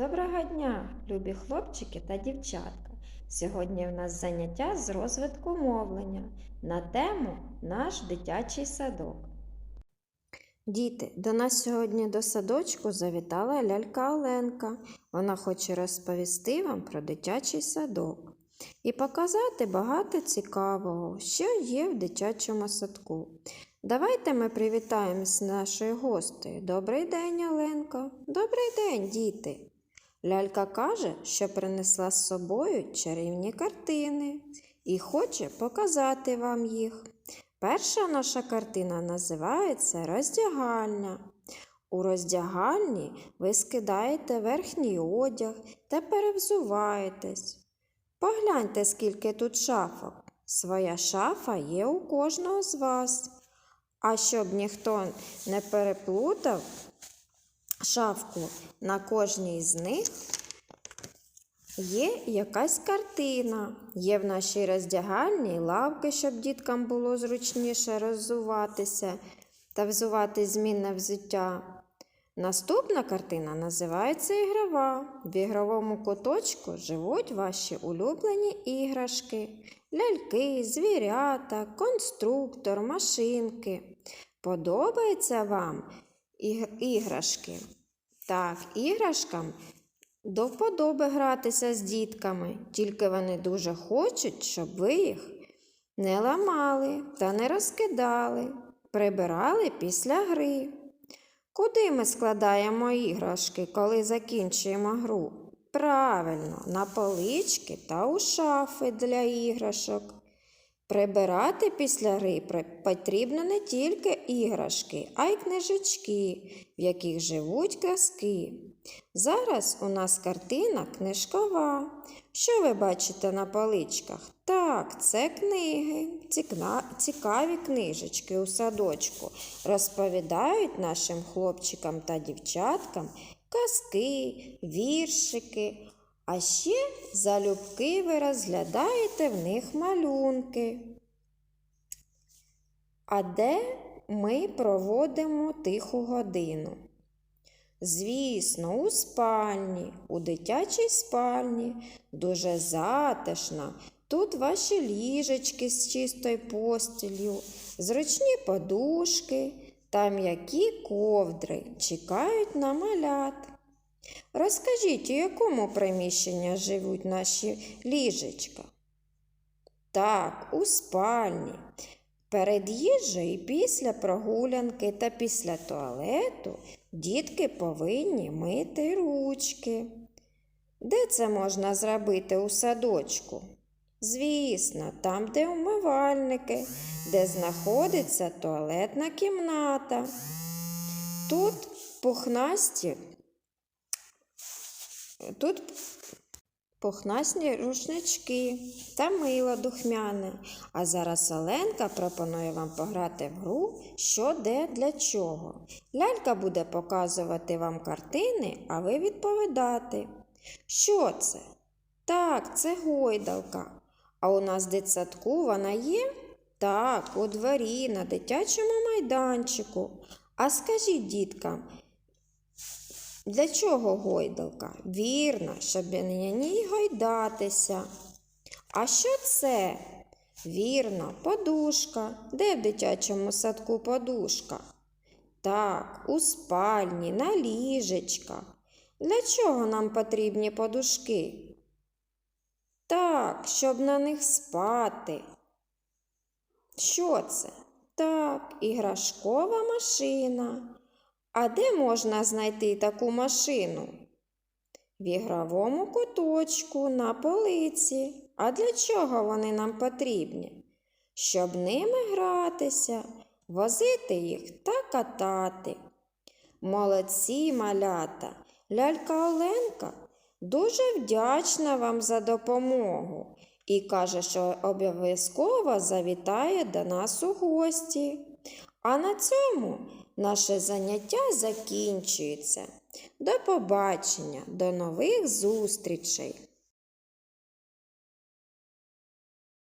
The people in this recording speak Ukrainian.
Доброго дня, любі хлопчики та дівчатка. Сьогодні в нас заняття з розвитку мовлення на тему Наш дитячий садок. Діти, до нас сьогодні до садочку завітала лялька Оленка. Вона хоче розповісти вам про дитячий садок і показати багато цікавого, що є в дитячому садку. Давайте ми привітаємось з нашою гостею. Добрий день, Оленко. Добрий день, діти. Лялька каже, що принесла з собою чарівні картини і хоче показати вам їх. Перша наша картина називається Роздягальня. У роздягальні ви скидаєте верхній одяг та перевзуваєтесь. Погляньте, скільки тут шафок. Своя шафа є у кожного з вас. А щоб ніхто не переплутав шафку на кожній з них є якась картина. Є в нашій роздягальні лавки, щоб діткам було зручніше роззуватися та взувати змінне взуття. Наступна картина називається ігрова. В ігровому куточку живуть ваші улюблені іграшки, ляльки, звірята, конструктор, машинки. Подобаються вам іграшки? Так, іграшкам до вподоби гратися з дітками, тільки вони дуже хочуть, щоб ви їх не ламали та не розкидали, прибирали після гри. Куди ми складаємо іграшки, коли закінчуємо гру? Правильно, на полички та у шафи для іграшок. Прибирати після гри потрібно не тільки іграшки, а й книжечки, в яких живуть казки. Зараз у нас картина книжкова. Що ви бачите на поличках? Так, це книги, цікаві книжечки у садочку. Розповідають нашим хлопчикам та дівчаткам казки, віршики. А ще залюбки ви розглядаєте в них малюнки. А де ми проводимо тиху годину? Звісно, у спальні, у дитячій спальні, дуже затишно. Тут ваші ліжечки з чистою постілью, зручні подушки та м'які ковдри чекають на малят. Розкажіть, у якому приміщенні живуть наші ліжечка? Так, у спальні. Перед їжею і після прогулянки та після туалету дітки повинні мити ручки. Де це можна зробити у садочку? Звісно, там, де умивальники, де знаходиться туалетна кімната. Тут пухнасті Тут пухнасні рушнички та мило духмяне. А зараз Оленка пропонує вам пограти в гру що де для чого. Лялька буде показувати вам картини, а ви відповідати. Що це? Так, це гойдалка. А у нас в дитсадку вона є? Так, у дворі, на дитячому майданчику. А скажіть діткам, для чого гойдалка? Вірно, щоб на ній гойдатися. А що це? Вірно, подушка. Де в дитячому садку подушка? Так, у спальні, на ліжечках. Для чого нам потрібні подушки? Так, щоб на них спати. Що це? Так, іграшкова машина. А де можна знайти таку машину? В ігровому куточку на полиці. А для чого вони нам потрібні? Щоб ними гратися, возити їх та катати. Молодці малята, лялька Оленка дуже вдячна вам за допомогу і каже, що обов'язково завітає до нас у гості. А на цьому наше заняття закінчується. До побачення, до нових зустрічей!